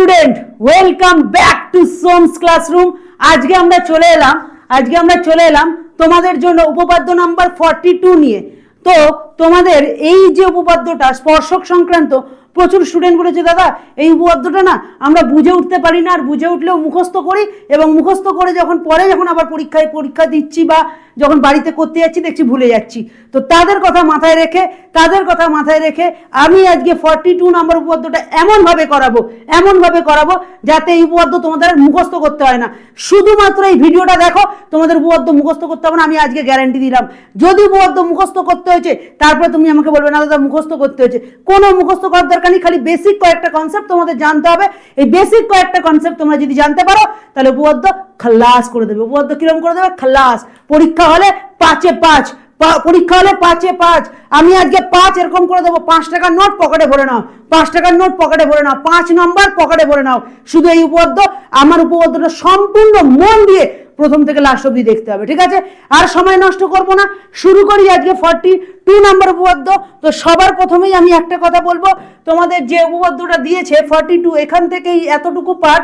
Student welcome back to Som's classroom আজকে আমরা চলে এলাম, আজকে আমরা চলে এলাম তোমাদের জন্য উপপাদ্য নাম্বার ফর্টি টু নিয়ে। তো তোমাদের এই যে উপপাদ্যটা স্পর্শক সংক্রান্ত প্রচুর স্টুডেন্ট বলেছে, দাদা, এই উপপাদ্যটা না আমরা বুঝে উঠতে পারি না, আর বুঝে উঠলেও মুখস্থ করি এবং মুখস্থ করে যখন পরে যখন আবার পরীক্ষায়, পরীক্ষা দিচ্ছি বা যখন বাড়িতে করতে যাচ্ছি, দেখছি ভুলে যাচ্ছি। তো তাদের কথা মাথায় রেখে, তাদের কথা মাথায় রেখে আমি আজকে ফর্টি টু নাম্বার উপপাদ্যটা এমনভাবে করাবো এমনভাবে করাবো যাতে এই উপপাদ্য তোমাদের মুখস্থ করতে হয় না। শুধুমাত্র এই ভিডিওটা দেখো, তোমাদের উপপাদ্য মুখস্থ করতে হবে না, আমি আজকে গ্যারান্টি দিলাম। যদি উপপাদ্য মুখস্থ করতে হয়েছে, তারপরে তুমি আমাকে বলবে, না, দাদা, মুখস্থ করতে হয়েছে। কোনো মুখস্থ করার দরকার নেই, খালি বেসিক কয়েকটা কনসেপ্ট তোমাদের জানতে হবে। এই বেসিক কয়েকটা কনসেপ্ট তোমরা যদি জানতে পারো, তাহলে উপপাদ্য খালাস করে দেবে। উপপাদ্য কীরকম করে দেবে? খালাস। পরীক্ষা হলে পাঁচে পাঁচ। পরীক্ষা হলে পাঁচে পাঁচ। আমি আজকে পাঁচ এরকম করে দেবো। পাঁচ টাকার নোট পকেটে ভরে নাও। পাঁচ টাকার নোট পকেটে ভরে নাও। পাঁচ নম্বর পকেটে ভরে নাও। শুধু এই উপপাদ্য আমার উপপাদ্যটা সম্পূর্ণ মন দিয়ে প্রথম থেকে লাস্ট অব্দি দেখতে হবে, ঠিক আছে? আর সময় নষ্ট করব না, শুরু করি আজকে ফর্টি টু নাম্বার উপপাদ্য তো সবার প্রথমেই আমি একটা কথা বলব, তোমাদের যে উপপাদ্যটা দিয়েছে ফর্টি টু এখান থেকেই এতটুকু পাঠ,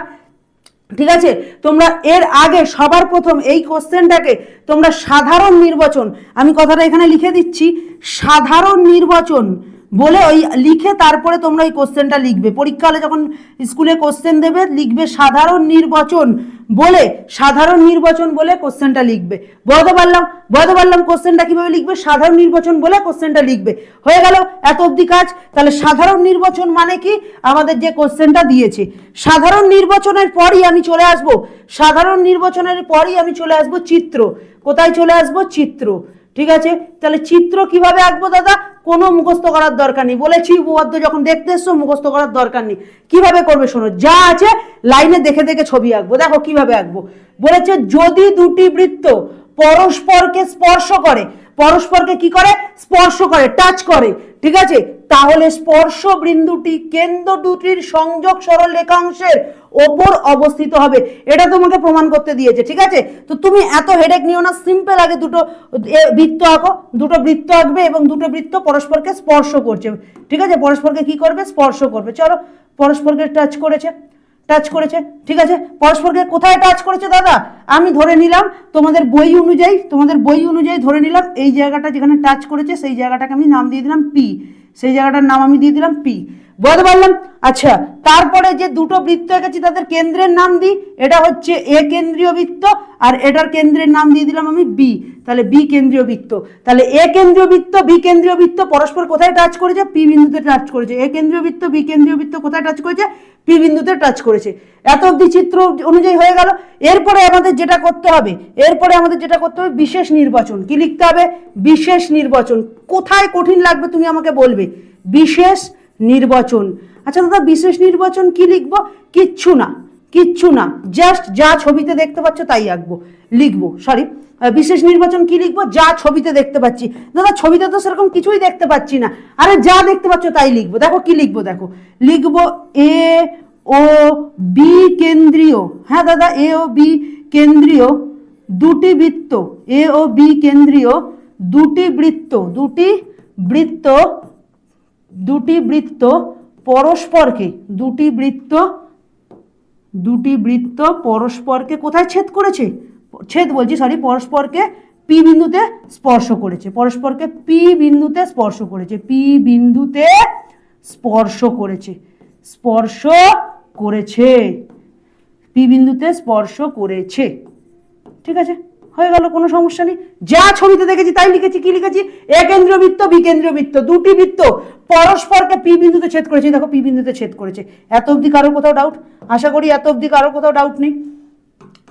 ঠিক আছে? তোমরা এর আগে সবার প্রথম এই কোশ্চেনটাকে তোমরা সাধারণ নির্বাচন, আমি কথাটা এখানে লিখে দিচ্ছি, সাধারণ নির্বাচন বলে ওই লিখে তারপরে তোমরা ওই কোশ্চেনটা লিখবে। পরীক্ষা হলে যখন স্কুলে কোশ্চেন দেবে, লিখবে সাধারণ নির্বাচন বলে, সাধারণ নির্বাচন বলে কোশ্চেনটা লিখবে। বলতে পারলাম বলতে পারলাম কোশ্চেনটা কীভাবে লিখবে? সাধারণ নির্বাচন বলে কোশ্চেনটা লিখবে। হয়ে গেল, এত অবধি কাজ। তাহলে সাধারণ নির্বাচন মানে কি? আমাদের যে কোশ্চেনটা দিয়েছে। সাধারণ নির্বাচনের পরই আমি চলে আসব। সাধারণ নির্বাচনের পরই আমি চলে আসব চিত্র। কোথায় চলে আসব? চিত্র। ঠিক আছে? তাহলে চিত্র কীভাবে আঁকবো দাদা? কোনো মুখস্থ করার দরকার নেই। বলেছি, উপপাদ্য যখন দেখতে এসছো, মুখস্থ করার দরকার নেই। কীভাবে করবে শোনো, যা আছে লাইনে দেখে দেখে ছবি আঁকবো। দেখো কীভাবে আঁকবো। বলেছে, যদি দুটি বৃত্ত পরস্পরকে স্পর্শ করে। পরস্পরকে কি করে? স্পর্শ করে টাচ করে। ঠিক আছে? তাহলে স্পর্শ বিন্দুটি কেন্দ্র দুটির সংযোগ সরল রেখাংশের ওপর অবস্থিত হবে। এটা তোমাকে প্রমাণ করতে দিয়েছে, ঠিক আছে? তো তুমি এত হেডেক নিও না সিম্পল আগে দুটো বৃত্ত আঁকো। দুটো বৃত্ত আঁকবে এবং দুটো বৃত্ত পরস্পরকে স্পর্শ করছে। ঠিক আছে? পরস্পরকে কি করবে? স্পর্শ করবে। চলো, পরস্পরকে টাচ করেছে। টাচ করেছে। ঠিক আছে? পরস্পরকে কোথায় টাচ করেছে দাদা? আমি ধরে নিলাম, তোমাদের বই অনুযায়ী, তোমাদের বই অনুযায়ী ধরে নিলাম, এই জায়গাটা যেখানে টাচ করেছে, সেই জায়গাটাকে আমি নাম দিয়ে দিলাম পি সেই জায়গাটার নাম আমি দিয়ে দিলাম পি বলতে পারলাম? আচ্ছা তারপরে যে দুটো বৃত্ত এঁকেছি, তাদের কেন্দ্রের নাম দিই। এটা হচ্ছে এ কেন্দ্রীয় বৃত্ত আর এটার কেন্দ্রের নাম দিয়ে দিলাম আমি বি। তাহলে বি কেন্দ্রীয় বৃত্ত। তাহলে এ কেন্দ্রীয় বৃত্ত, বি কেন্দ্রীয় বৃত্ত পরস্পর কোথায় টাচ করেছে? পি বিন্দুতে টাচ করেছে। এ কেন্দ্রীয় বৃত্ত, বি কেন্দ্রীয় বৃত্ত কোথায় টাচ করেছে? পি বিন্দুতে টাচ করেছে। এত অবধি চিত্র অনুযায়ী হয়ে গেল। এরপরে আমাদের যেটা করতে হবে, এরপরে আমাদের যেটা করতে হবে বিশেষ নির্বাচন। কি লিখতে হবে? বিশেষ নির্বাচন। কোথায় কঠিন লাগবে তুমি আমাকে বলবে? বিশেষ নির্বাচন। আচ্ছা দাদা, বিশেষ নির্বাচন কি লিখব? কিচ্ছু না কিচ্ছু না। জাস্ট যা ছবিতে দেখতে পাচ্ছ তাই আঁকবো, লিখব সরি বিশেষ নির্বাচন কি লিখব? যা ছবিতে দেখতে পাচ্ছি। দাদা, ছবিতে তো সেরকম কিছুই দেখতে পাচ্ছি না। আরে যা দেখতে পাচ্ছ তাই লিখব। দেখো কি লিখব, দেখো। লিখব এ, ও, বি কেন্দ্রীয়। হ্যাঁ দাদা, এ, ও, বি কেন্দ্রীয়। দুটি বৃত্ত, এ, ও, বি কেন্দ্রীয়। দুটি বৃত্ত দুটি বৃত্ত দুটি বৃত্ত পরস্পরকে, দুটি বৃত্ত দুটি বৃত্ত পরস্পরকে কোথায় ছেদ করেছে? ছেদ বলছি সরি পরস্পরকে পি বিন্দুতে স্পর্শ করেছে। পরস্পরকে পি বিন্দুতে স্পর্শ করেছে। পি বিন্দুতে স্পর্শ করেছে। স্পর্শ করেছে। পি বিন্দুতে স্পর্শ করেছে। ঠিক আছে? হয়ে গেল, কোনো সমস্যা নেই। যা ছবিতে দেখেছি তাই লিখেছি, কি লিখেছি? এ কেন্দ্রীয় বৃত্ত বি কেন্দ্রীয় বৃত্ত, দুটি বৃত্ত। পরস্পরকে পি বিন্দুতে ছেদ করেছে দেখো, পি বিন্দুতে ছেদ করেছে। এত অবধি কারোর কোথাও ডাউট আশা করি এত অবধি কারোর কোথাও ডাউট নেই।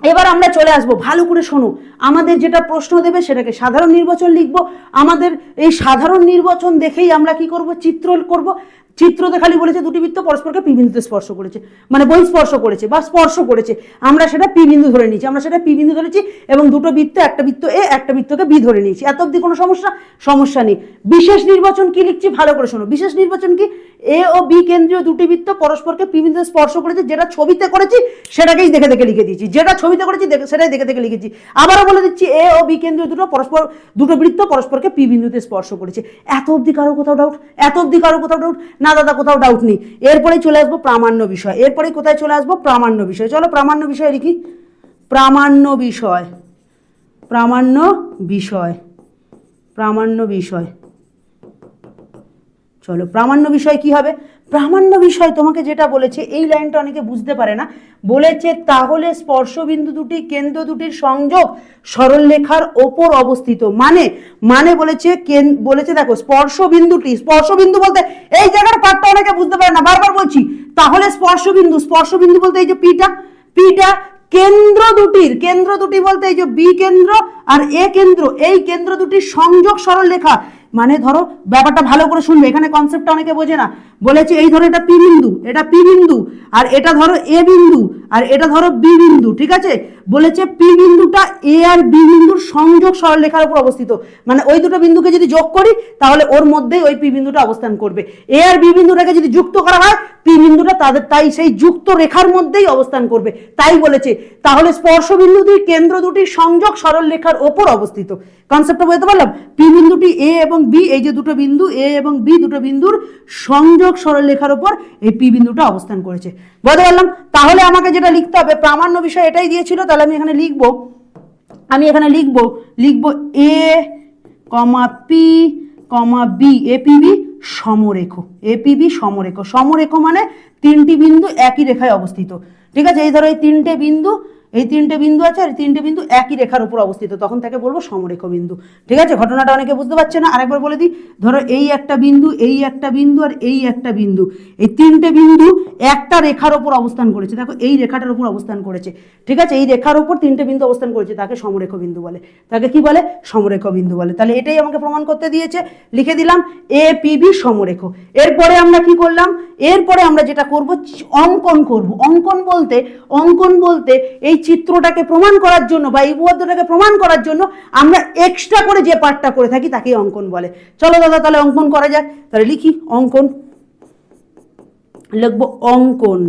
এবার আমরা চলে আসব, ভালো করে শোনো। আমাদের যেটা প্রশ্ন দেবে সেটাকে সাধারণ নির্বাচন লিখব। আমাদের এই সাধারণ নির্বাচন দেখেই আমরা কি করব? চিত্র করব। চিত্রতে খালি বলেছে দুটি বৃত্ত পরস্পরকে পি বিন্দুতে স্পর্শ করেছে। মানে বই স্পর্শ করেছে বা স্পর্শ করেছে। আমরা সেটা পি বিন্দু ধরে নিয়েছি। আমরা সেটা পি বিন্দু ধরেছি এবং দুটো বৃত্ত, একটা বৃত্ত এ, একটা বৃত্তকে বি ধরে নিয়েছি। এত অবধি কোনো সমস্যা? সমস্যা নেই। বিশেষ নির্বাচন কি লিখছি? ভালো করে শোনো। বিশেষ নির্বাচন কি? এ ও বি কেন্দ্রীয় দুটি বৃত্ত পরস্পরকে পি বিন্দুতে স্পর্শ করেছে। যেটা ছবিতে করেছি, সেটাকেই দেখে দেখে লিখে দিয়েছি। যেটা ছবিতে করেছি সেটাই দেখে দেখে লিখেছি। আবারও বলে দিচ্ছি, এ ও বি কেন্দ্রীয় দুটো পরস্পর, দুটো বৃত্ত পরস্পরকে পি বিন্দুতে স্পর্শ করেছে। এত অবধি কারও কোথাও ডাউট এত অবধি কারও কোথাও ডাউট না দাদা, কোথাও ডাউট নেই। এরপরে চলে আসব প্রামাণ্য বিষয়। এরপরে কোথায় চলে আসব? প্রামাণ্য বিষয়। চলো প্রামাণ্য বিষয় লিখি। প্রামাণ্য বিষয়। প্রামাণ্য বিষয়। প্রামাণ্য বিষয়। চলো প্রামাণ্য বিষয় কি হবে? প্রামাণ্য বিষয় তোমাকে যেটা বলেছে, এই লাইনটা অনেকে বুঝতে পারে না। বলেছে, তাহলে স্পর্শবিন্দু দুটি কেন্দ্র দুটির সংযোগ সরলরেখার ওপর অবস্থিত। মানে মানে বলেছে, কেন- বলেছে দেখো, স্পর্শবিন্দুটি, স্পর্শবিন্দু বলতে এই জায়গার পার্টটা অনেকে বুঝতে পারে না, বারবার বলছি। তাহলে স্পর্শবিন্দু স্পর্শবিন্দু বলতে এই যে পিটা পিটা কেন্দ্র দুটির, কেন্দ্র দুটি বলতে এই যে বি কেন্দ্র আর এ কেন্দ্র, এই কেন্দ্র দুটির সংযোগ সরল রেখা মানে ধরো ব্যাপারটা ভালো করে শুনবে। এখানে কনসেপ্টটা অনেকে বোঝে না। বলেছে এই ধরো এটা পি বিন্দু এটা পি বিন্দু আর এটা ধরো এ বিন্দু, আর এটা ধরো বি বিন্দু, ঠিক আছে? বলেছে পি বিন্দুটা এ আর বি বিন্দুর সংযোগ সরলরেখার উপর অবস্থিত। মানে ওই দুটো বিন্দুকে যদি যোগ করি, তাহলে ওর মধ্যেই ওই পি বিন্দুটা অবস্থান করবে। এ আর বি বিন্দুটাকে যদি যুক্ত করা হয় পি বিন্দুটা তাদের, তাই সেই যুক্ত রেখার মধ্যেই অবস্থান করবে। তাই বলেছে, তাহলে স্পর্শ বিন্দু দুই কেন্দ্র দুটি সংযোগ সরল রেখার ওপর অবস্থিত। কনসেপ্টটা বুঝতে পারলাম? পি বিন্দুটি এ এবং বি এই যে দুটো বিন্দু এ এবং বি দুটো বিন্দুর সংযোগ সরল রেখার ওপর এই পি বিন্দুটা অবস্থান করেছে। বুঝতে পারলাম? তাহলে আমাকে যেটা লিখতে হবে, প্রামাণ্য বিষয় এটাই দিয়েছিল, তাহলে আমি এখানে লিখব। আমি এখানে লিখব লিখব A comma P comma B APB সমরেখ APB সমরেখ। সমরেখ মানে তিনটি বিন্দু একই রেখায় অবস্থিত। ঠিক আছে? এই ধরো এই তিনটে বিন্দু এই তিনটে বিন্দু আছে আর তিনটে বিন্দু একই রেখার উপর অবস্থিত। তখন তাকে বলব সমরেখ বিন্দু। ঠিক আছে? ঘটনাটা অনেকে বুঝতে পারছে না। আরেকবার বলে দিই, ধরো এই একটা বিন্দু, এই একটা বিন্দু আর এই একটা বিন্দু। এই তিনটে বিন্দু একটা রেখার ওপর অবস্থান করেছে। দেখো, এই রেখাটার উপর অবস্থান করেছে। ঠিক আছে? এই রেখার উপর তিনটে বিন্দু অবস্থান করেছে। তাকে সমরেখ বিন্দু বলে। তাকে কি বলে? সমরেখ বিন্দু বলে। তাহলে এটাই আমাকে প্রমাণ করতে দিয়েছে। লিখে দিলাম, এ পিবি সমরেখ। এরপরে আমরা কি করলাম? এরপরে আমরা যেটা করব, অঙ্কন করব। অঙ্কন বলতে অঙ্কন বলতে এই চিত্রটাকে প্রমাণ করার জন্য বা এই উপপাদ্যটাকে প্রমাণ করার জন্য আমরা এক্সট্রা করে যে পার্টটা করে থাকি তাকে অঙ্কন বলে। চলো দাদা, তাহলে অঙ্কন করা যাক। তাহলে লিখি, অঙ্কন। লিখব অঙ্কন।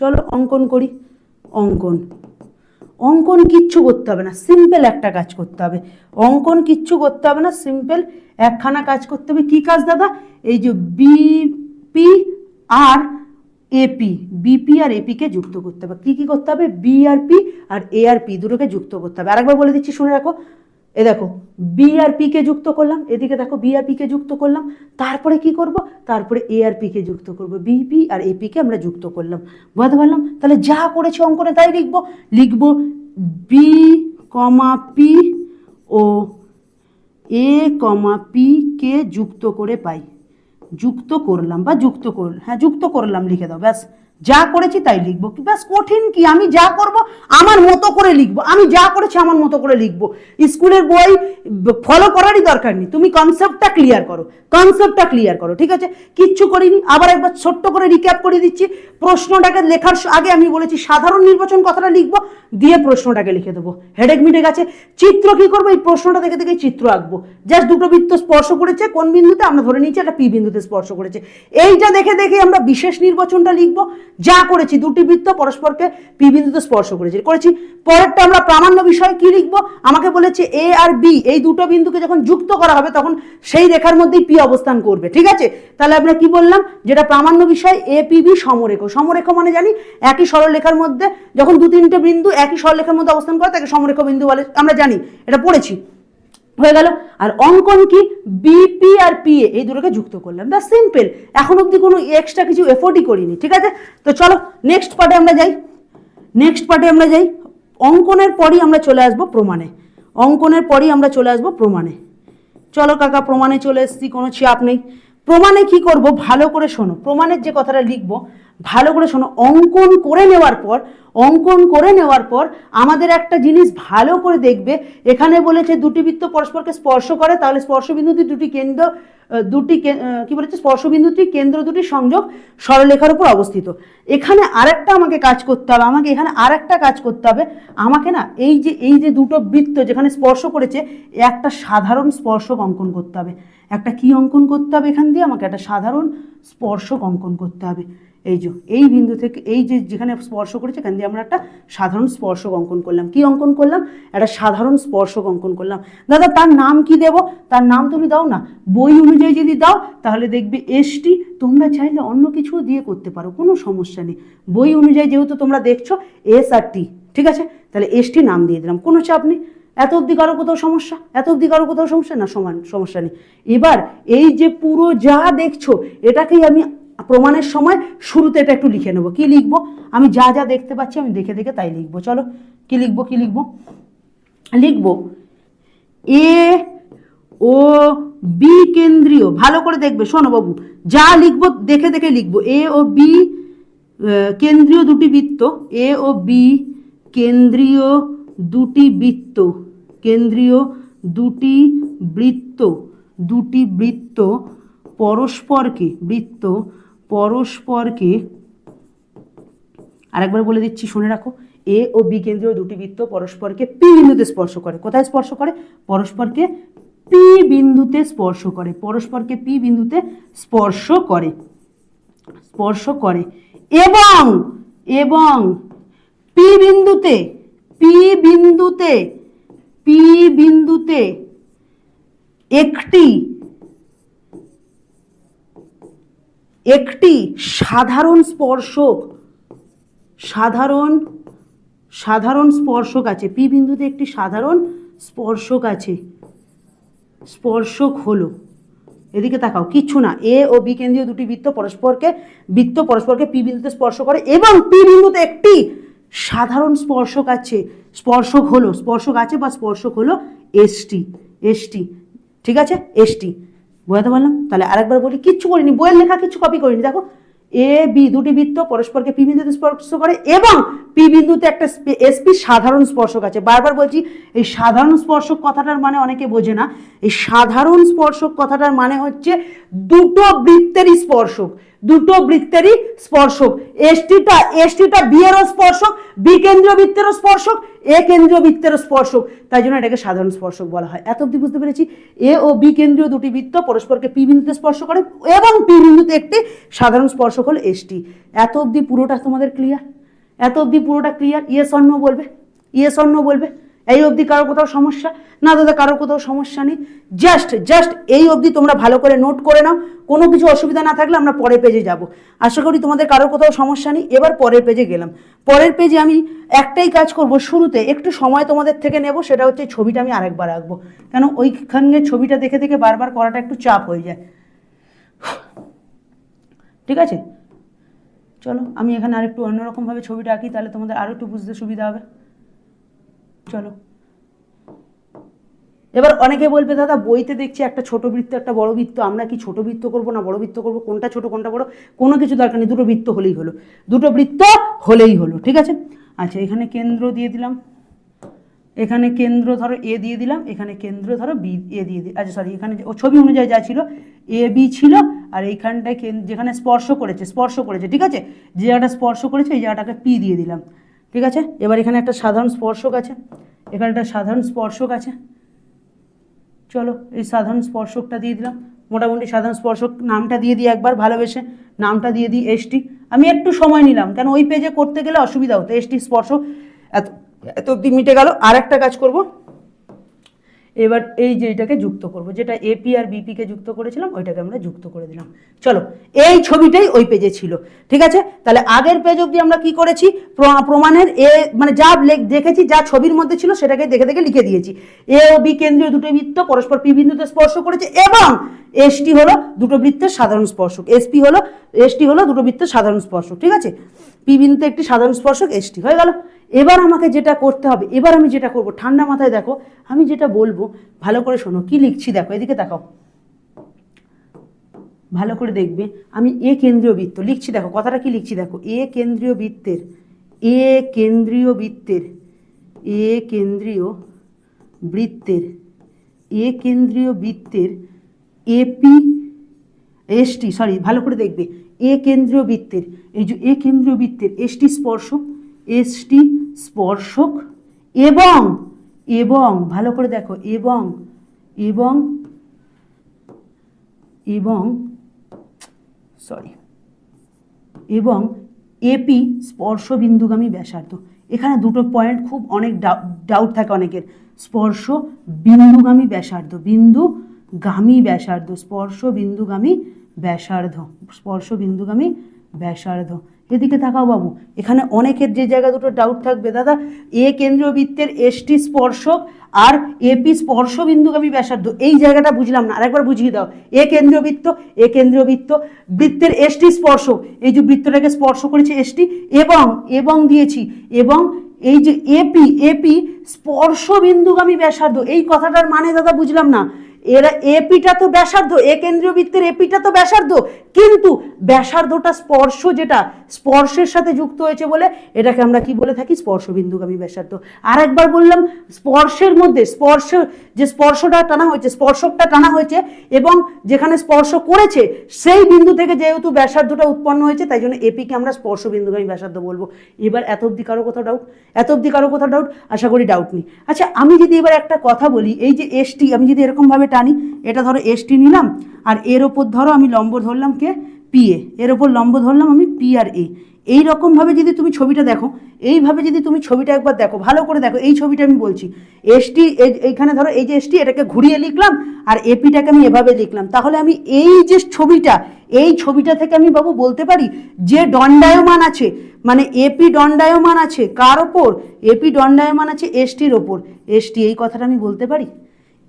চলো অঙ্কন করি। অঙ্কন। অঙ্কন কিচ্ছু করতে হবে না সিম্পল একটা কাজ করতে হবে। অঙ্কন কিচ্ছু করতে হবে না সিম্পল একখানা কাজ করতে হবে। কি কাজ দাদা? এই যে বিপি আর এপি বিপি আর এপিকে যুক্ত করতে হবে। কি কি করতে হবে? বি আর পি আর এ আর পি দুটোকে যুক্ত করতে হবে। আরেকবার বলে দিচ্ছি, শুনে রাখো। এ দেখো বি আর পি কে যুক্ত করলাম, এদিকে দেখো বি আর পি কে যুক্ত করলাম। তারপরে কি করব? তারপরে এ আর পি কে যুক্ত করব। বিপি আর এপি কে আমরা যুক্ত করলাম। বুঝতে পারলাম? তাহলে যা করেছে অঙ্কনে তাই লিখব। লিখব বি কমা পি ও এ কমা পি কে যুক্ত করে পাই। যুক্ত করলাম বা যুক্ত করলাম হ্যাঁ যুক্ত করলাম লিখে দাও ব্যাস। যা করেছি তাই লিখব। ব্যাস, কঠিন কি? আমি যা করব, আমার মতো করে লিখব। আমি যা করেছি, আমার মতো করে লিখব। স্কুলের বই ফলো করারই দরকার নেই। তুমি কনসেপ্টটা ক্লিয়ার করো। কনসেপ্টটা ক্লিয়ার করো, ঠিক আছে? কিচ্ছু করিনি, আবার একবার ছোট্ট করে রিক্যাপ করে দিচ্ছি। প্রশ্নটাকে লেখার আগে আমি বলেছি, সাধারণ নির্বাচন কথাটা লিখব, দিয়ে প্রশ্নটাকে লিখে দেবো। হেডেক মিটে গেছে। চিত্র কি করব? এই প্রশ্নটা দেখে দেখে চিত্র আঁকবো। জাস্ট দুটো বৃত্ত স্পর্শ করেছে, কোন বিন্দুতে? আমরা ধরে নিচ্ছি একটা পি বিন্দুতে স্পর্শ করেছে। এইটা দেখে দেখে আমরা বিশেষ নির্বাচনটা লিখব। যা করেছি, দুটি বৃত্ত পরস্পরকে পি বিন্দুতে স্পর্শ করেছে। করেছি, পরেরটা আমরা প্রামাণ্য বিষয় কি লিখব? আমাকে বলেছে এ আর বি এই দুটো বিন্দুকে যখন যুক্ত করা হবে, তখন সেই রেখার মধ্যেই পি অবস্থান করবে, ঠিক আছে? তাহলে আমরা কি বললাম? যেটা প্রামাণ্য বিষয় এ পি বি সমরেখ। সমরেখ মানে জানি, একই সরলরেখার মধ্যে যখন দু তিনটে বিন্দু একই সরলরেখার মধ্যে অবস্থান করে, তাকে সমরেখ বিন্দু বলে। আমরা জানি, এটা পড়েছি। হয়ে গেল। আর অঙ্কন কি? বিপি আর পি এই দুটোকে যুক্ত করলাম। ব্যাস সিম্পল এখন অবধি কোনো এক্সট্রা কিছু এফোর্টই করিনি, ঠিক আছে? তো চলো নেক্সট পার্টে আমরা যাই। নেক্সট পার্টে আমরা যাই। অঙ্কনের পরই আমরা চলে আসব প্রমাণে। অঙ্কনের পরই আমরা চলে আসব প্রমাণে। চলো কাকা, প্রমাণে চলে এসছি, কোনো চাপ নেই। প্রমাণে কি করব? ভালো করে শোনো। প্রমাণের যে কথাটা লিখব ভালো করে শোনো, অঙ্কন করে নেওয়ার পর, অঙ্কন করে নেওয়ার পর আমাদের একটা জিনিস ভালো করে দেখবে। এখানে বলেছে দুটি বৃত্ত পরস্পরকে স্পর্শ করে, তাহলে স্পর্শবিন্দুটি দুটি কেন্দ্র দুটি কে- বলেছে? স্পর্শবিন্দুটি কেন্দ্র দুটি সংযোগ সরলরেখার উপর অবস্থিত। এখানে আরেকটা আমাকে কাজ করতে হবে, আমাকে এখানে আরেকটা কাজ করতে হবে। আমাকে না, এই যে এই যে দুটো বৃত্ত যেখানে স্পর্শ করেছে, একটা সাধারণ স্পর্শক অঙ্কন করতে হবে। একটা কি অঙ্কন করতে হবে এখান দিয়ে? আমাকে একটা সাধারণ স্পর্শক অঙ্কন করতে হবে। এই যে, এই বিন্দু থেকে, এই যে যেখানে স্পর্শ করেছে, এখান দিয়ে আমরা একটা সাধারণ স্পর্শক অঙ্কন করলাম। কি অঙ্কন করলাম? একটা সাধারণ স্পর্শক অঙ্কন করলাম। দাদা, তার নাম কি দেব? তার নাম তুমি দাও না। বই অনুযায়ী যদি দাও, তাহলে দেখবে এসটি তোমরা চাইলে অন্য কিছুও দিয়ে করতে পারো, কোনো সমস্যা নেই। বই অনুযায়ী যেহেতু তোমরা দেখছ, এস আর টি, ঠিক আছে? তাহলে এসটি নাম দিয়ে দিলাম, কোনো চাপ নেই। এত অবধি কারও কোথাও সমস্যা? এত অবধি কারও কোথাও সমস্যা? না, সমান, সমস্যা নেই। এবার এই যে পুরো যা দেখছ, এটাকেই আমি প্রমাণের সময় শুরুতে এটা একটু লিখে নেব। কি লিখব? আমি যা যা দেখতে পাচ্ছি আমি দেখে দেখে তাই লিখব। চলো, কি লিখব কি লিখব? লিখব এ, ও, বি কেন্দ্রীয়। ভালো করে দেখবে, শোনো বাবু। যা লিখব, দেখে দেখে লিখব। এ ও বি কেন্দ্রীয় দুটি বৃত্ত। এ ও বি, কেন্দ্রীয় দুটি বৃত্ত। কেন্দ্রীয় দুটি বৃত্ত। দুটি বৃত্ত পরস্পরকে বৃত্ত পরস্পরকে আরেকবার বলে দিচ্ছি, শুনে রাখো। এ ও বি কেন্দ্রীয় দুটি বৃত্ত পরস্পরকে পি বিন্দুতে স্পর্শ করে। কোথায় স্পর্শ করে? পরস্পরকে পি বিন্দুতে স্পর্শ করে। পরস্পরকে পি বিন্দুতে স্পর্শ করে। স্পর্শ করে। এবং এবং পি বিন্দুতে পি বিন্দুতে পি বিন্দুতে একটি একটি সাধারণ স্পর্শক, সাধারণ সাধারণ স্পর্শক আছে। পি বিন্দুতে একটি সাধারণ স্পর্শক আছে। স্পর্শক হলো, এদিকে তাকাও, কিচ্ছু না। এ ও বি কেন্দ্রীয় দুটি বৃত্ত পরস্পরকে বৃত্ত পরস্পরকে পি বিন্দুতে স্পর্শ করে এবং পি বিন্দুতে একটি সাধারণ স্পর্শক আছে। স্পর্শক হলো, স্পর্শক আছে বা স্পর্শক হলো এসটি এসটি ঠিক আছে? এসটি বোঝাতে পারলাম? তাহলে আরেকবার বলি, কিচ্ছু করিনি, বইয়ের লেখা কিছু কপি করিনি। দেখো এ বি দুটি বৃত্ত পরস্পরকে পি বিন্দুতে স্পর্শ করে এবং পি বিন্দুতে একটা এসপি সাধারণ স্পর্শক আছে। বারবার বলছি, এই সাধারণ স্পর্শক কথাটার মানে অনেকে বোঝে না। এই সাধারণ স্পর্শক কথাটার মানে হচ্ছে দুটো বৃত্তেরই স্পর্শক। দুটো বৃত্তেরই স্পর্শক। এসটিটা এসটিটা বি এরও স্পর্শক, বি কেন্দ্রীয় বৃত্তেরও স্পর্শক, এ কেন্দ্রীয় বৃত্তেরও স্পর্শক। তাই জন্য এটাকে সাধারণ স্পর্শক বলা হয়। এত অব্দি বুঝতে পেরেছি? এ ও বি কেন্দ্রীয় দুটি বৃত্ত পরস্পরকে পি বিন্দুতে স্পর্শ করে এবং পি বিন্দুতে একটি সাধারণ স্পর্শক হল এসটি এত অবধি পুরোটা তোমাদের ক্লিয়ার এত অব্দি পুরোটা ক্লিয়ার ইয়ে স্বর্ণ বলবে? ইয়ে স্বর্ণ বলবে? এই অবধি কারও কোথাও সমস্যা? না দাদা কারও কোথাও সমস্যা নেই। জাস্ট জাস্ট এই অবধি তোমরা ভালো করে নোট করে নাও। কোনো কিছু অসুবিধা না থাকলে আমরা পরের পেজে যাব। আশা করি তোমাদের কারও কোথাও সমস্যা নেই। এবার পরের পেজে গেলাম। পরের পেজে আমি একটাই কাজ করব শুরুতে। একটু সময় তোমাদের থেকে নেব, সেটা হচ্ছে ছবিটা আমি আরেকবার আঁকবো। কেন ওইখানে ছবিটা দেখে দেখে বারবার করাটা একটু চাপ হয়ে যায়। ঠিক আছে? চলো, আমি এখানে আরেকটু অন্যরকমভাবে ছবিটা আঁকি, তাহলে তোমাদের আরও একটু বুঝতে সুবিধা হবে। চলো। এবার অনেকে বলবে, দাদা, বইতে দেখছি একটা ছোট বৃত্ত, একটা বড় বৃত্ত। আমরা কি ছোট বৃত্ত করব না বড় বৃত্ত করব? কোনটা ছোট, কোনটা বড়? কোনো কিছু দরকার নেই, দুটো বৃত্ত হলেই হলো। দুটো বৃত্ত হলেই হলো, ঠিক আছে? আচ্ছা এখানে কেন্দ্র দিয়ে দিলাম। এখানে কেন্দ্র ধরো এ দিয়ে দিলাম, এখানে কেন্দ্র ধরো বি, এ দিয়ে দিই আচ্ছা সরি এখানে ও ছবি অনুযায়ী যা ছিল, এ, বি ছিল, আর এইখানটায় যেখানে স্পর্শ করেছে স্পর্শ করেছে, ঠিক আছে? যে জায়গাটা স্পর্শ করেছে, এই জায়গাটাকে পি দিয়ে দিলাম। ঠিক আছে? এবার এখানে একটা সাধারণ স্পর্শক আছে। এখানে একটা সাধারণ স্পর্শক আছে। চলো, এই সাধারণ স্পর্শকটা দিয়ে দিলাম। মোটামুটি সাধারণ স্পর্শক নামটা দিয়ে দিই একবার ভালোবেসে। নামটা দিয়ে দিই এসটি আমি একটু সময় নিলাম, কেন ওই পেজে করতে গেলে অসুবিধা হতো। এসটি স্পর্শক, এত এত অব্দি মিটে গেল। আর একটা কাজ করব। এবার এই যে এটাকে যুক্ত করব, যেটা এপি আর বিপিকে যুক্ত করেছিলাম, ওইটাকে আমরা যুক্ত করে দিলাম। চলো, এই ছবিটাই ওই পেজে ছিল, ঠিক আছে? তাহলে আগের পেজ অবধি আমরা কি করেছি? প্র- প্রমাণের এ মানে যা দেখেছি, যা ছবির মধ্যে ছিল, সেটাকে দেখে দেখে লিখে দিয়েছি। এ ও বি কেন্দ্রীয় দুটো বৃত্ত, পরস্পর পি বিন্দুতে স্পর্শ করেছে, এবং এসটি হলো দুটো বৃত্তের সাধারণ স্পর্শক। এসপি হলো এসটি হলো দুটো বৃত্তের সাধারণ স্পর্শক, ঠিক আছে? পি বিন্দুতে একটি সাধারণ স্পর্শক এসটি হয়ে গেল। এবার আমাকে যেটা করতে হবে, এবার আমি যেটা করব, ঠান্ডা মাথায় দেখো, আমি যেটা বলব, ভালো করে শোনো, কি লিখছি দেখো, এদিকে তাকাও। ভালো করে দেখবে, আমি এ কেন্দ্রীয় বৃত্ত লিখছি দেখো, কথাটা কি লিখছি দেখো, এ কেন্দ্রীয় বৃত্তের, এ কেন্দ্রীয় বৃত্তের, এ কেন্দ্রীয় বৃত্তের, এ কেন্দ্রীয় বৃত্তের এপি এসটি সরি ভালো করে দেখবে, এ কেন্দ্রীয় বৃত্তের, এই যে এ কেন্দ্রীয় বৃত্তের এসটি স্পর্শক এসটি স্পর্শক এবং এবং, ভালো করে দেখো, এবং এবং এবং সরি এবং এপি স্পর্শ বিন্দুগামী ব্যাসার্ধ। এখানে দুটো পয়েন্ট খুব অনেক ডাউট থাকে অনেকের। স্পর্শ বিন্দুগামী ব্যাসার্ধ বিন্দুগামী ব্যাসার্ধ স্পর্শ বিন্দুগামী ব্যাসার্ধ স্পর্শ বিন্দুগামী ব্যাসার্ধ। এদিকে তাকাও বাবু, এখানে অনেকের যে জায়গা দুটো ডাউট থাকবে। দাদা, এ কেন্দ্রীয় বৃত্তের এসটি স্পর্শক আর এপি স্পর্শ বিন্দুগামী ব্যাসার্ধ, এই জায়গাটা বুঝলাম না। আরেকবার বুঝিয়ে দাও। এ কেন্দ্রীয় বৃত্ত এ কেন্দ্রীয় বৃত্ত বৃত্তের এসটি স্পর্শক, এই যে বৃত্তটাকে স্পর্শ করেছে এসটি এবং এবং দিয়েছি, এবং এই যে এপি এপি স্পর্শ বিন্দুগামী ব্যাসার্ধ, এই কথাটার মানে দাদা বুঝলাম না। এরা এপিটা তো ব্যাসার্ধ, এ কেন্দ্রীয় বৃত্তের এপিটা তো ব্যাসার্ধ। কিন্তু ব্যাসার্ধটা স্পর্শ যেটা, স্পর্শের সাথে যুক্ত হয়েছে বলে এটাকে আমরা কি বলে থাকি? স্পর্শ বিন্দুগামী ব্যাসার্ধ। আর একবার বললাম, স্পর্শের মধ্যে স্পর্শ, যে স্পর্শটা টানা হয়েছে, স্পর্শকটা টানা হয়েছে এবং যেখানে স্পর্শ করেছে, সেই বিন্দু থেকে যেহেতু ব্যাসার্ধটা উৎপন্ন হয়েছে, তাই জন্য এপিকে আমরা স্পর্শ বিন্দুগামী ব্যাসার্ধ বলব। এবার এত অবধি কারও কোথাও ডাউট এত অবধি কারও কোথাও ডাউট আশা করি ডাউট নেই। আচ্ছা আমি যদি এবার একটা কথা বলি, এই যে এসটি আমি যদি এরকমভাবে টানি, এটা ধরো এসটি নিলাম, আর এর ওপর ধরো আমি লম্ব ধরলাম কে? পিএ এর ওপর লম্ব ধরলাম আমি পি আর এ এই রকমভাবে যদি তুমি ছবিটা দেখো, এইভাবে যদি তুমি ছবিটা একবার দেখো, ভালো করে দেখো, এই ছবিটা আমি বলছি এসটি এইখানে ধরো এই যে এসটি এটাকে ঘুরিয়ে লিখলাম, আর এপিটাকে আমি এভাবে লিখলাম, তাহলে আমি এই যে ছবিটা, এই ছবিটা থেকে আমি বাবু বলতে পারি, যে দণ্ডায়মান আছে মানে এপি দণ্ডায়মান আছে, কার ওপর? এপি দণ্ডায়মান আছে এসটির ওপর। এসটি এই কথাটা আমি বলতে পারি?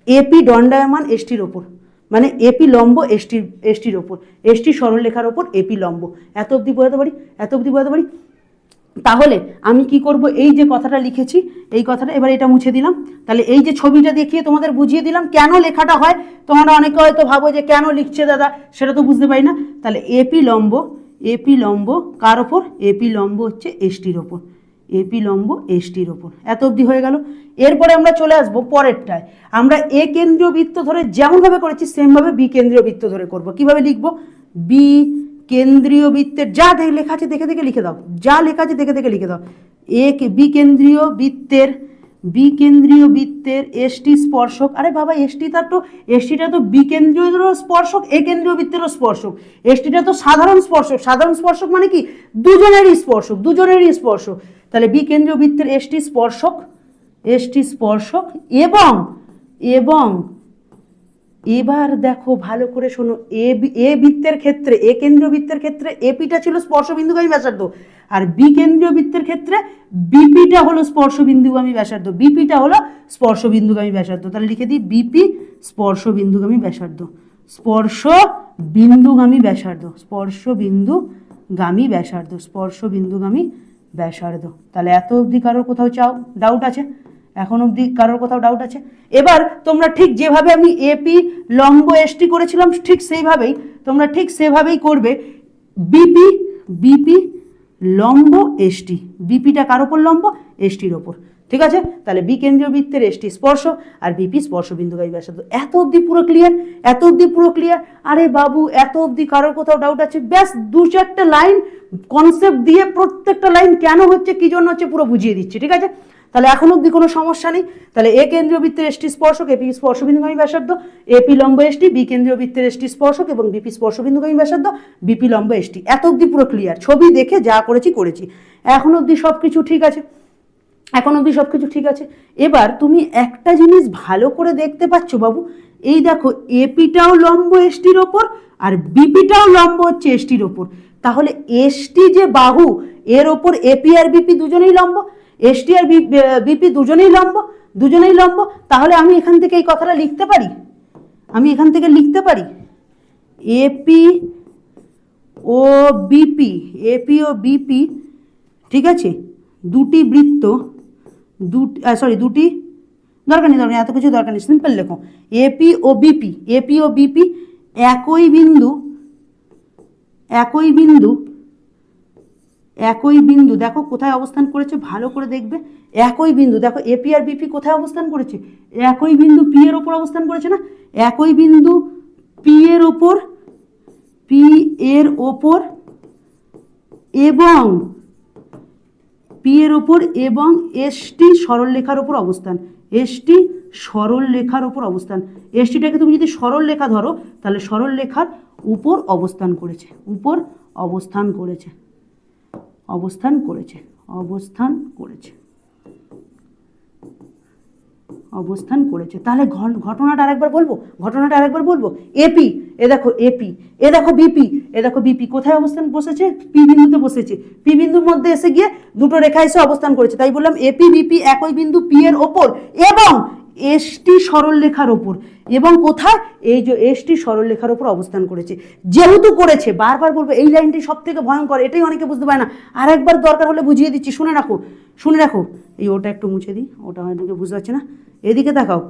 এপি দণ্ডায়মান এসটির ওপর। মানে এপি লম্ব এসটির এসটির ওপর। এসটি সরলরেখার ওপর এপি লম্ব। এত অবধি বোঝাতে পারি? এত অবধি বোঝাতে পারি? তাহলে আমি কি করব? এই যে কথাটা লিখেছি, এই কথাটা এবার এটা মুছে দিলাম। তাহলে এই যে ছবিটা দেখিয়ে তোমাদের বুঝিয়ে দিলাম, কেন লেখাটা হয়? তোমরা অনেকে হয়তো ভাবো যে কেন লিখছে দাদা? সেটা তো বুঝতে পারি না। তাহলে এপি লম্ব এপি লম্ব, কার ওপর? এপি লম্ব হচ্ছে এসটির ওপর। এপি লম্ব, এসটির ওপর। এত অবধি হয়ে গেল। এরপরে আমরা চলে আসব পরেরটায়। আমরা এ কেন্দ্রীয় বৃত্ত ধরে যেমনভাবে করেছি, সেমভাবে বি কেন্দ্রীয় বৃত্ত ধরে করব। কীভাবে লিখব? বি কেন্দ্রীয় বৃত্তের যা লেখা আছে দেখে দেখে লিখে দাও। যা লেখা আছে দেখে দেখে লিখে দাও। এ কে- বি কেন্দ্রীয় বৃত্তের, বি কেন্দ্রীয় বৃত্তের এসটি স্পর্শক। আরে বাবা, এসটি তার তো এসটিটা তো বি কেন্দ্রীয় স্পর্শক, এ কেন্দ্রীয় বৃত্তেরও স্পর্শক। এসটিটা তো সাধারণ স্পর্শক। সাধারণ স্পর্শক মানে কি? দুজনেরই স্পর্শক দুজনেরই স্পর্শক। তাহলে বি কেন্দ্রীয় বৃত্তের এসটি স্পর্শক এসটি স্পর্শক এবং এবং এবার দেখো ভালো করে শোনো, এ এ বৃত্তের ক্ষেত্রে, এ কেন্দ্রীয় বৃত্তের ক্ষেত্রে এপিটা ছিল স্পর্শবিন্দুগামী ব্যাসার্ধ আর বি কেন্দ্রীয় বৃত্তের ক্ষেত্রে বিপিটা হলো স্পর্শবিন্দুগামী ব্যাসার্ধ বিপিটা হলো স্পর্শবিন্দুগামী ব্যাসার্ধ। তাহলে লিখে দিই বিপি স্পর্শবিন্দুগামী ব্যাসার্ধ স্পর্শ বিন্দুগামী ব্যাসার্ধ স্পর্শ বিন্দুগামী ব্যাসার্ধ স্পর্শ বিন্দুগামী ব্যাসার্ধ তাহলে এত অবধি কারোর কোথাও চাও? ডাউট আছে? এখন অবধি কারোর কোথাও ডাউট আছে? এবার তোমরা ঠিক যেভাবে আমি এপি লম্ব এসটি করেছিলাম, ঠিক সেইভাবেই, তোমরা ঠিক সেভাবেই করবে। বিপি বিপি লম্ব এসটি বিপিটা কার ওপর লম্ব এসটির ওপর। ঠিক আছে? তাহলে বি কেন্দ্রীয় বৃত্তের এসটি স্পর্শ আর বিপি স্পর্শ বিন্দুগামী ব্যাসার্ধ এত অবধি পুরো ক্লিয়ার এত অবধি পুরো ক্লিয়ার আরে বাবু, এত অবধি কারোর কোথাও ডাউট আছে? ব্যাস দু চারটে লাইন কনসেপ্ট দিয়ে প্রত্যেকটা লাইন কেন হচ্ছে, কি জন্য হচ্ছে, পুরো বুঝিয়ে দিচ্ছি, ঠিক আছে? তাহলে এখন অবধি কোনো সমস্যা নেই। তাহলে এ কেন্দ্রীয় বৃত্তের এসটি স্পর্শক এপি স্পর্শবিন্দুগামী ব্যাসার্ধ এপি লম্ব এসটি, বি কেন্দ্রীয় বৃত্তের এসটি স্পর্শক এবং বিপি স্পর্শবিন্দুগামী ব্যাসার্ধ বিপি লম্ব এসটি। এত অবধি পুরো ক্লিয়ার ছবি দেখে যা করেছি করেছি। এখন অবধি সব কিছু ঠিক আছে। এখন অবধি সব কিছু ঠিক আছে। এবার তুমি একটা জিনিস ভালো করে দেখতে পাচ্ছ বাবু। এই দেখো এপিটাও লম্ব এসটির ওপর আর বিপিটাও লম্ব হচ্ছে এসটির ওপর। তাহলে এসটি যে বাহু, এর ওপর এপি আর বিপি দুজনেই লম্ব এসটি আর বিপি দুজনেই লম্ব দুজনেই লম্ব, তাহলে আমি এখান থেকে এই কথাটা লিখতে পারি? আমি এখান থেকে লিখতে পারি? এপি ও বিপি এপি ও বিপি ঠিক আছে? দুটি বৃত্ত, দুটি সরি দুটি, দরকার নেই দরকার নেই, এত কিছু দরকার নেই সিম্পল লেখো। এপি ও বিপি এপি ও বিপি একই বিন্দু একই বিন্দু একই বিন্দু, দেখো কোথায় অবস্থান করেছে, ভালো করে দেখবে, একই বিন্দু, দেখো এপি আর বিপি কোথায় অবস্থান করেছে, একই বিন্দু পি এর ওপর অবস্থান করেছে না, একই বিন্দু পি এর ওপর পি এর ওপর এবং পি এর ওপর এবং এসটি সরল লেখার ওপর অবস্থান এসটি সরল লেখার ওপর অবস্থান এসটিটাকে তুমি যদি সরল লেখা ধরো, তাহলে সরল লেখার উপর অবস্থান করেছে, উপর অবস্থান করেছে অবস্থান করেছে অবস্থান করেছে অবস্থান করেছে। তাহলে ঘটনাটা আরেকবার বলব? ঘটনাটা আরেকবার বলব? এপি এ দেখো এপি এ দেখো বিপি এ দেখো বিপি কোথায় অবস্থান বসেছে? পি বিন্দুতে বসেছে। পি বিন্দুর মধ্যে এসে গিয়ে দুটো রেখা এসে অবস্থান করেছে। তাই বললাম এপি বিপি একই বিন্দু পি এর ওপর এবং এসটি সরল রেখার ওপর এবং কোথায়? এই যে এসটি সরল রেখার ওপর অবস্থান করেছে। যেহেতু করেছে, বারবার বলব, এই লাইনটি সব থেকে ভয়ঙ্কর, এটাই অনেকে বুঝতে পারে না। আর একবার দরকার হলে বুঝিয়ে দিচ্ছি, শুনে রাখো শুনে রাখো। এই ওটা একটু মুছে দিই, ওটা হয়তো বুঝতে পারছে না। এদিকে দেখাও,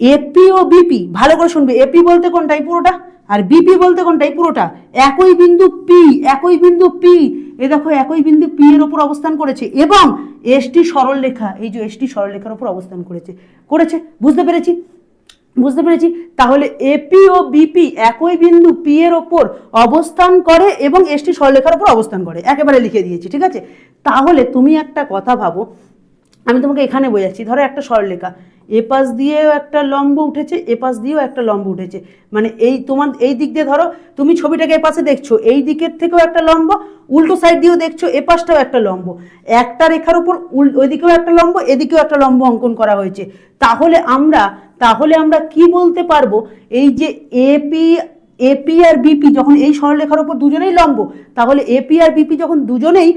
এপি ও বিপি, ভালো করে শুনবে, এপি বলতে কোনটাই পুরোটা? আর বিপি বলতে কোনটাই পুরোটা? একই বিন্দু পি, একই বিন্দু পি এ দেখো একই বিন্দু পি এর ওপর অবস্থান করেছে এবং এসটি সরল রেখা এই যে এসটি সরল রেখার ওপর অবস্থান করেছে করেছে, বুঝতে পেরেছি? বুঝতে পেরেছি? তাহলে এপি ও বিপি একই বিন্দু পি এর ওপর অবস্থান করে এবং এসটি সরলরেখার ওপর অবস্থান করে, একেবারে লিখে দিয়েছি, ঠিক আছে? তাহলে তুমি একটা কথা ভাবো আমি তোমাকে এখানে বোঝাচ্ছি। ধরো একটা সরলরেখা এ পাশ দিয়েও একটা লম্ব উঠেছে, এ পাশ দিয়েও একটা লম্ব উঠেছে। মানে এই তোমার, এই দিক দিয়ে ধরো, তুমি ছবিটাকে এ পাশে দেখছ, এই দিকের থেকেও একটা লম্ব, উল্টো সাইড দিয়েও দেখছ, এ পাশটাও একটা লম্ব। একটা রেখার উপর উল, ওইদিকেও একটা লম্ব, এদিকেও একটা লম্ব অঙ্কন করা হয়েছে। তাহলে আমরা তাহলে আমরা কি বলতে পারব? এই যে এপি এপি আর বিপি যখন এই সরলরেখার উপর দুজনেই লম্ব, তাহলে এপি আর বিপি যখন দুজনেই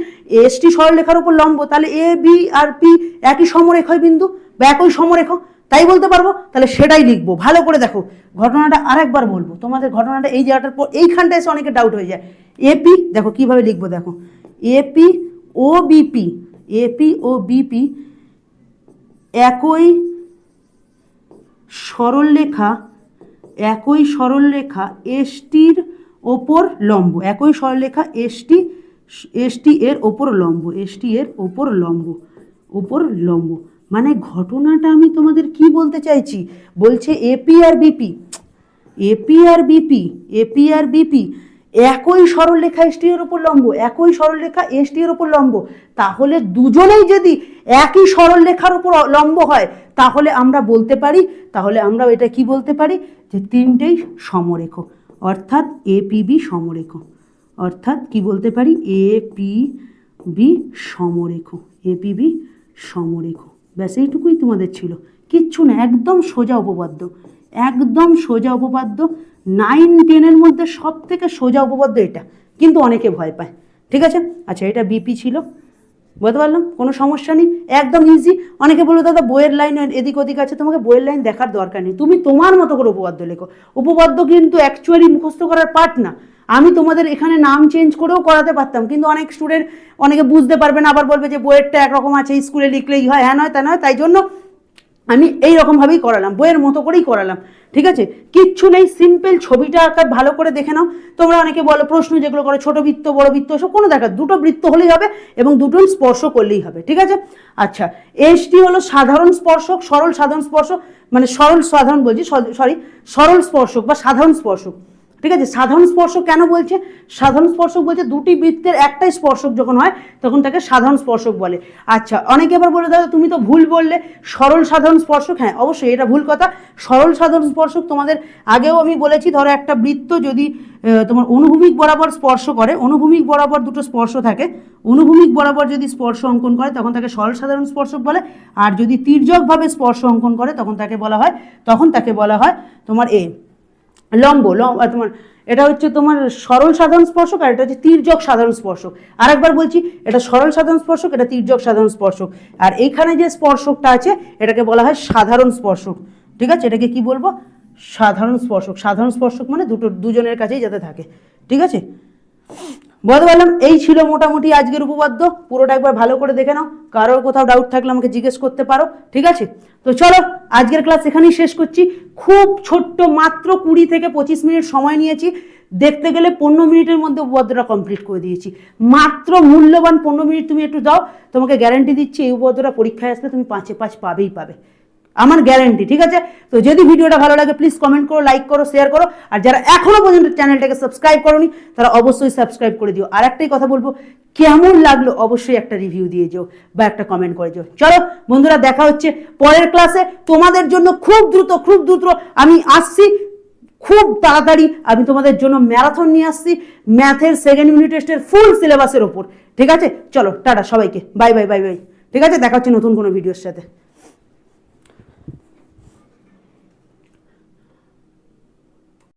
এসটি সরলরেখার উপর লম্ব, তাহলে এ বি আর পি একই সমরেখয় বিন্দু বা একই সমরেখ। তাই বলতে পারব? তাহলে সেটাই লিখব। ভালো করে দেখো। ঘটনাটা আরেকবার বলব। তোমাদের ঘটনাটা এই জায়গাটার পর এইখানটা এসে অনেকে ডাউট হয়ে যায়। এপি দেখো কীভাবে লিখব দেখো। এপি ও বিপি এপি ও বিপি একই সরলরেখা একই সরলরেখা এসটির ওপর লম্ব, একই সরলরেখা এসটি এসটি এর ওপর লম্ব এসটি এর ওপর লম্ব ওপর লম্ব। মানে ঘটনাটা আমি তোমাদের কি বলতে চাইছি? বলছে এপি আর বিপি এপি আর বিপি এপি আর বিপি একই সরলরেখা এসটি এর ওপর লম্ব, একই সরলরেখা এসটি এর ওপর লম্ব। তাহলে দুজনেই যদি একই সরলরেখার ওপর লম্ব হয়, তাহলে আমরা বলতে পারি, তাহলে আমরা এটা কি বলতে পারি? যে তিনটেই সমরেখ, অর্থাৎ এপিবি সমরেখ। অর্থাৎ কি বলতে পারি? এপি বি সমরেখ। এপিবি সমরেখ। ব্যাস, এইটুকুই তোমাদের ছিল। কিচ্ছু না, একদম সোজা উপপাদ্য। একদম সোজা উপপাদ্য। নাইন টেনের মধ্যে সব থেকে সোজা উপপাদ্য এটা। কিন্তু অনেকে ভয় পায়। ঠিক আছে? আচ্ছা এটা বিপি ছিল। বুঝতে পারলাম? কোনো সমস্যা নেই? একদম ইজি অনেকে বলল, দাদা, বইয়ের লাইন এদিক ওদিক আছে, তোমাকে বইয়ের লাইন দেখার দরকার নেই। তুমি তোমার মতো করে উপপাদ্য লেখো। উপপাদ্য কিন্তু অ্যাকচুয়ালি মুখস্থ করার পার্ট না। আমি তোমাদের এখানে নাম চেঞ্জ করেও করাতে পারতাম। কিন্তু অনেক স্টুডেন্ট অনেকে বুঝতে পারবে না, আবার বলবে যে, বইয়েরটা একরকম আছে স্কুলে লিখলেই হয় হ্যাঁ নয়, তা নয়। তাই জন্য আমি এই রকমভাবেই করালাম। বইয়ের মতো করেই করালাম। ঠিক আছে? কিচ্ছু নেই সিম্পল ছবিটা আঁকার ভালো করে দেখে নাও। তোমরা অনেকে বলো, প্রশ্ন যেগুলো করে, ছোট বৃত্ত, বড় বৃত্ত সব কোনো দেখা, দুটো বৃত্ত হলেই হবে এবং দুটো স্পর্শ করলেই হবে, ঠিক আছে? আচ্ছা এসটি হলো সাধারণ স্পর্শক, সরল সাধারণ স্পর্শক মানে সরল সাধারণ বলছি, সরি, সরল স্পর্শক বা সাধারণ স্পর্শক। ঠিক আছে, সাধারণ স্পর্শক কেন বলছে? সাধারণ স্পর্শক বলছে দুটি বৃত্তের একটাই স্পর্শক যখন হয়, তখন তাকে সাধারণ স্পর্শক বলে। আচ্ছা অনেকে আবার বলে দাদা তুমি তো ভুল বললে। সরল সাধারণ স্পর্শক হ্যাঁ অবশ্যই, এটা ভুল কথা। সরল সাধারণ স্পর্শক তোমাদের আগেও আমি বলেছি, ধরো একটা বৃত্ত যদি তোমার অনুভূমিক বরাবর স্পর্শ করে, অনুভূমিক বরাবর দুটো স্পর্শ থাকে, অনুভূমিক বরাবর যদি স্পর্শ অঙ্কন করে, তখন তাকে সরল সাধারণ স্পর্শক বলে, আর যদি তির্যকভাবে স্পর্শ অঙ্কন করে, তখন তাকে বলা হয়, তখন তাকে বলা হয় তোমার এ লম্ব তোমার, এটা হচ্ছে তোমার সরল সাধারণ স্পর্শক আর এটা হচ্ছে তীর্যক সাধারণ স্পর্শক। আর একবার বলছি, এটা সরল সাধারণ স্পর্শক, এটা তীর্যক সাধারণ স্পর্শক। আর এইখানে যে স্পর্শকটা আছে, এটাকে বলা হয় সাধারণ স্পর্শক। ঠিক আছে? এটাকে কি বলব? সাধারণ স্পর্শক। সাধারণ স্পর্শক মানে দুটো, দুজনের কাছেই যাতে থাকে। ঠিক আছে? বলতে পারলাম, এই ছিল মোটামুটি আজকের উপপাদ্য। পুরোটা একবার ভালো করে দেখে নাও। কারোর কোথাও ডাউট থাকলে আমাকে জিজ্ঞেস করতে পারো, ঠিক আছে? তো চলো, আজকের ক্লাস এখানেই শেষ করছি। খুব ছোট্ট মাত্র কুড়ি থেকে পঁচিশ মিনিট সময় নিয়েছি। দেখতে গেলে পনেরো মিনিটের মধ্যে উপপাদ্যটা কমপ্লিট করে দিয়েছি। মাত্র মূল্যবান পনেরো মিনিট তুমি একটু দাও। তোমাকে গ্যারান্টি দিচ্ছি, এই উপপাদ্যটা পরীক্ষায় আসলে তুমি পাঁচে পাঁচ পাবেই পাবে। আমার গ্যারেন্টি ঠিক আছে? তো যদি ভিডিওটা ভালো লাগে প্লিজ কমেন্ট করো লাইক করো শেয়ার করো। আর যারা এখনও পর্যন্ত চ্যানেলটাকে সাবস্ক্রাইব করোনি, তারা অবশ্যই সাবস্ক্রাইব করে দিও। আর একটাই কথা বলব, কেমন লাগল অবশ্যই একটা রিভিউ দিয়ে যেও বা একটা কমেন্ট করে যেও। চলো, বন্ধুরা, দেখা হচ্ছে পরের ক্লাসে তোমাদের জন্য খুব দ্রুত খুব দ্রুত আমি আসছি। খুব তাড়াতাড়ি আমি তোমাদের জন্য ম্যারাথন নিয়ে আসছি। ম্যাথের সেকেন্ড ইউনিট টেস্টের ফুল সিলেবাসের ওপর। ঠিক আছে? চলো, টাটা সবাইকে। বাই বাই বাই বাই ঠিক আছে? দেখা হচ্ছে নতুন কোনো ভিডিওর সাথে।